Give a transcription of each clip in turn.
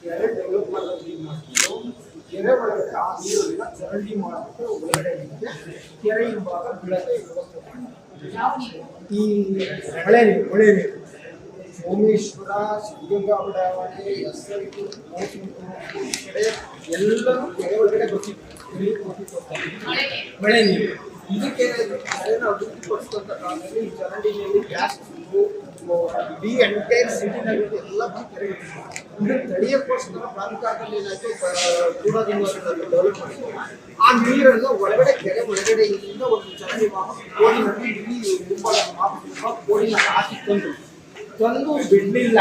ಕೆರೆ ಡೆವಲಪ್ ಮಾಡೋದು ಈಗ ಮಾಡ್ತಿದ್ದು ಕೆರೆ ಒಳಗಡೆ ಆ ನೀರನ್ನ ಚರಂಡಿ ಸೋಮೇಶ್ವರ, ಸಿದ್ಧಗಂಗಾ ಬಡಾವಣೆ ಎಸ್ ಎಲ್ ಕಡೆ ಎಲ್ಲರೂ ಕೆರೆ ಒಳಗಡೆ ಗೊತ್ತಿತ್ತು. ಗೊತ್ತಿತ್ತು ಮಳೆ ನೀರು. ಇದಕ್ಕೆ ಕೆರೆನ ಅಭಿವೃದ್ಧಿಪಡಿಸಿದಂಥ ಕಾಲದಲ್ಲಿ ಈ ಚರಂಡಿ ನೀರು ಗ್ಯಾಸ್ ಇಡೀ ಎಂಟೈರ್ ಸಿಟಿನಲ್ಲಿ ಎಲ್ಲ ಬಂದು ಕೆರೆ ಇದನ್ನು ತಡೆಯಕ್ಕೋಸ್ಕರ ಪ್ರಾಂತಾದಲ್ಲಿ ಏನಾಯ್ತು ಕೂಡದಿಂದ ಡೆವಲಪ್ ಆ ನೀರನ್ನು ಒಳಗಡೆ ಕೆರೆ ಒಳಗಡೆಯಿಂದ ಒಂದು ಚರಂಡಿ ಕೋಡಿನಲ್ಲಿ ಇಡೀ ಮುಂಬಳ ಮಾಪ ಕೋಡಿನ ಹಾಕಿ ತಂದ್ರು. ತಂದು ಬಿಡ್ಲಿಲ್ಲ.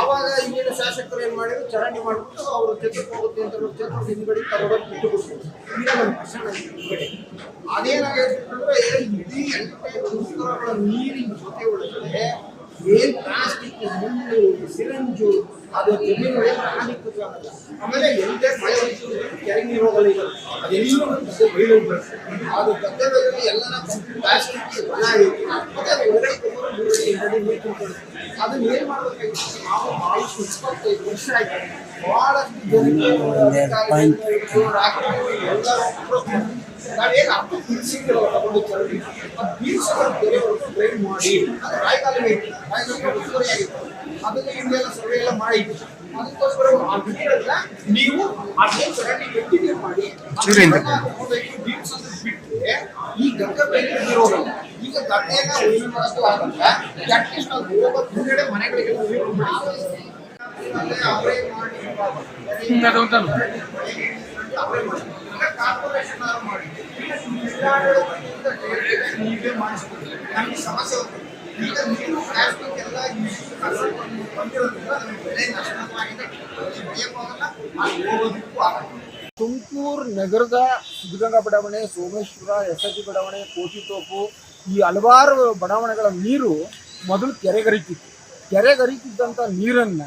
ಅವಾಗ ಇಲ್ಲಿನ ಶಾಸಕರು ಏನ್ ಮಾಡಿದ್ರು? ಚರಂಡಿ ಮಾಡ್ಬಿಟ್ಟು ಅವರು ಚತ್ರಕ್ಕೆ ಹೋಗುತ್ತೆ ಅಂತ ಹೇಳಿ ಚತ್ರ ಹಿಂದ್ಗಡೆ ತಗೊಂಡು ಬಿಟ್ಟು ಬಿಡ್ತಾರೆ ಈಗ ನಮ್ಮ ಭಾಷಣ ಹಿಂದ್ಗಡೆ. ಇಡೀ ಮುಸ್ಕರಗಳ ನೀರಿನ ಜೊತೆ ಒಳಗಡೆ ಏನ್ ಪ್ಲಾಸ್ಟಿಕ್ ಮುಳ್ಳು ಸಿರಂಜು, ಅದು ಜಮೀನು ಒಳಗೆ ಹಾನಿಕೃತ ಆಗಲ್ಲ. ಆಮೇಲೆ ಎಂತ ಮಳೆ ಕೆರೆ ನೀರು ಹೋಗಲ್ಲ ಈಗ ಅದೆಲ್ಲೂ ಅದು ಗದ್ದೆ ಎಲ್ಲ ಪ್ಲಾಸ್ಟಿಕ್ ಚೆನ್ನಾಗಿತ್ತು ಮತ್ತೆ ಅದು ಒಳಗಡೆ ನೀರು ಅದನ್ನ ಏನ್ ಮಾಡ್ಬೇಕಾಗಿತ್ತು ನಾವು ಭಾಳ ಇಪ್ಪತ್ತೈದು ವರ್ಷ ಆಯ್ತು ಜನಕ್ಕೆ ಮಾಡಿ ನಾವೇನು ಅಪ್ಪ ಬೀಳ್ಸಿದ್ರು ತಗೊಂಡು ಚರಂಡಿ ಆ ಬೀಳ್ಸೋದ್ರ ಬೇರೆಯವ್ರಿಗೆ ಟ್ರೈನ್ ಮಾಡಿ ಅದು ರಾಯಕಾಲ ಐತಿ ರಾಯಕಾಲ ಉಸ್ತುವಾರಿ ಆಗಿತ್ತು ಅದನ್ನ ಹಿಂದೆಲ್ಲ ಸರ್ವೆ ಎಲ್ಲ ಮಾಡಿದ್ವಿ ಅದಕ್ಕೋಸ್ಕರ ಆ ಬಿಟ್ಟಿರಲ್ಲ ನೀವು ಚರಂಡಿ ಕಂಟಿನ್ಯೂ ಮಾಡಿ ಬಿಟ್ಟರೆ ಈ ಗಂಗಾ ಬೈಕ್ ಈಗ ಗದ್ದೆಯನ್ನ ಉಳುಮೆ ಮಾಡೋದು ಆಗಲ್ಲ ಅಟ್ಲೀಸ್ಟ್ ನಾವು ಹೋಗೋ ಹಿಂಗಡೆ ಮನೆಗಳಿಗೆ ನೀರು ಬಿಡಿ. ಅಲ್ಲೇ ಅವರೇ ಮಾಡಿ ಅವರೇ ಮಾಡಿ ಈಗ ಕಾರ್ಪೊರೇಷನ್ ಅವ್ರು ಮಾಡಿ ಈಗ ಜಿಲ್ಲಾಡಳಿತದಿಂದ ಡೈರೆಕ್ಟ್ ನೀವೇ ಮಾಡಿಸ್ಬೋದು ನಮಗೆ ಸಮಸ್ಯೆ ಹೋಗ್ತದೆ ಈಗ ನೀರು ಪ್ಲಾಸ್ಟಿಕ್ ಎಲ್ಲ ಇಷ್ಟು ಕಸ ಬಂದು- ಬಂದಿರೋದ್ರಿಂದ ನಮಗೆ ಬೆಳೆ ನಷ್ಟವಾಗಿದೆ ಬೆಳೆಯಕ್ಕೂ ಆಗಲ್ಲ ಅಲ್ಲಿ ಹೋಗೋದಕ್ಕೂ ಆಗಲ್ಲ ತುಮಕೂರು ನಗರದ ಸಿದ್ಧಗಂಗಾ ಬಡಾವಣೆ ಸೋಮೇಶ್ವರ ಎಸ್ ಎಚ್ ಬಡಾವಣೆ ಕೋಟಿತೋಪು ಈ ಹಲವಾರು ಬಡಾವಣೆಗಳ ನೀರು ಮೊದಲು ಕೆರೆಗರಿತಿತ್ತು. ಕೆರೆಗರಿತಿದ್ದಂಥ ನೀರನ್ನ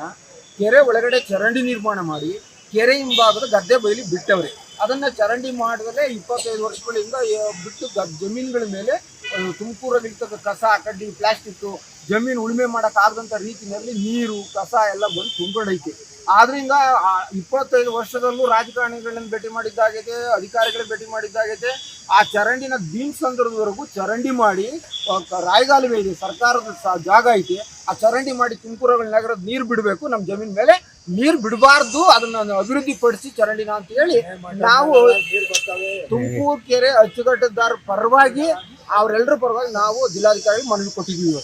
ಕೆರೆ ಒಳಗಡೆ ಚರಂಡಿ ನಿರ್ಮಾಣ ಮಾಡಿ ಕೆರೆ ಹಿಂಭಾಗದ ಗದ್ದೆ ಬಯಲಿ ಬಿಟ್ಟವ್ರೆ. ಅದನ್ನ ಚರಂಡಿ ಮಾಡಿದ್ರೆ ಇಪ್ಪತ್ತೈದು ವರ್ಷಗಳಿಂದ ಬಿಟ್ಟು ಜಮೀನುಗಳ ಮೇಲೆ ತುಮಕೂರಲ್ಲಿರ್ತಕ್ಕ ಕಸ ಕಡ್ಡಿ ಪ್ಲಾಸ್ಟಿಕ್ ಜಮೀನು ಉಳುಮೆ ಮಾಡೋಕ್ಕಾಗದಂಥ ರೀತಿಯಲ್ಲಿ ನೀರು, ಕಸ ಎಲ್ಲ ಬಂದು ತುಂಬಿಡೈತೆ. ಆದ್ರಿಂದ ಇಪ್ಪತ್ತೈದು ವರ್ಷದಲ್ಲೂ ರಾಜಕಾರಣಿಗಳನ್ನ ಭೇಟಿ ಮಾಡಿದ್ದಾಗೈತೆ, ಅಧಿಕಾರಿಗಳನ್ನ ಭೇಟಿ ಮಾಡಿದ್ದಾಗೈತೆ, ಆ ಚರಂಡಿನ ದಿನಸಂದ್ರದವರೆಗೂ ಚರಂಡಿ ಮಾಡಿ ರಾಯಗಾಲುವೆ ಇದೆ, ಸರ್ಕಾರದ ಜಾಗ ಐತಿ, ಆ ಚರಂಡಿ ಮಾಡಿ ತುಮಕೂರುಗಳ ನಗರದ ನೀರು ಬಿಡಬೇಕು ನಮ್ಮ ಜಮೀನ್ ಮೇಲೆ ನೀರು ಬಿಡಬಾರ್ದು, ಅದನ್ನ ಅಭಿವೃದ್ಧಿ ಪಡಿಸಿ ಚರಂಡಿನ ಅಂತ ಹೇಳಿ ನಾವು ತುಮಕೂರು ಕೆರೆ ಅಚ್ಚುಕಟ್ಟದಾರ ಪರವಾಗಿ ಅವರೆಲ್ಲರ ಪರವಾಗಿ ನಾವು ಜಿಲ್ಲಾಧಿಕಾರಿ ಮನವಿ ಕೊಟ್ಟಿದ್ದೀವಿ.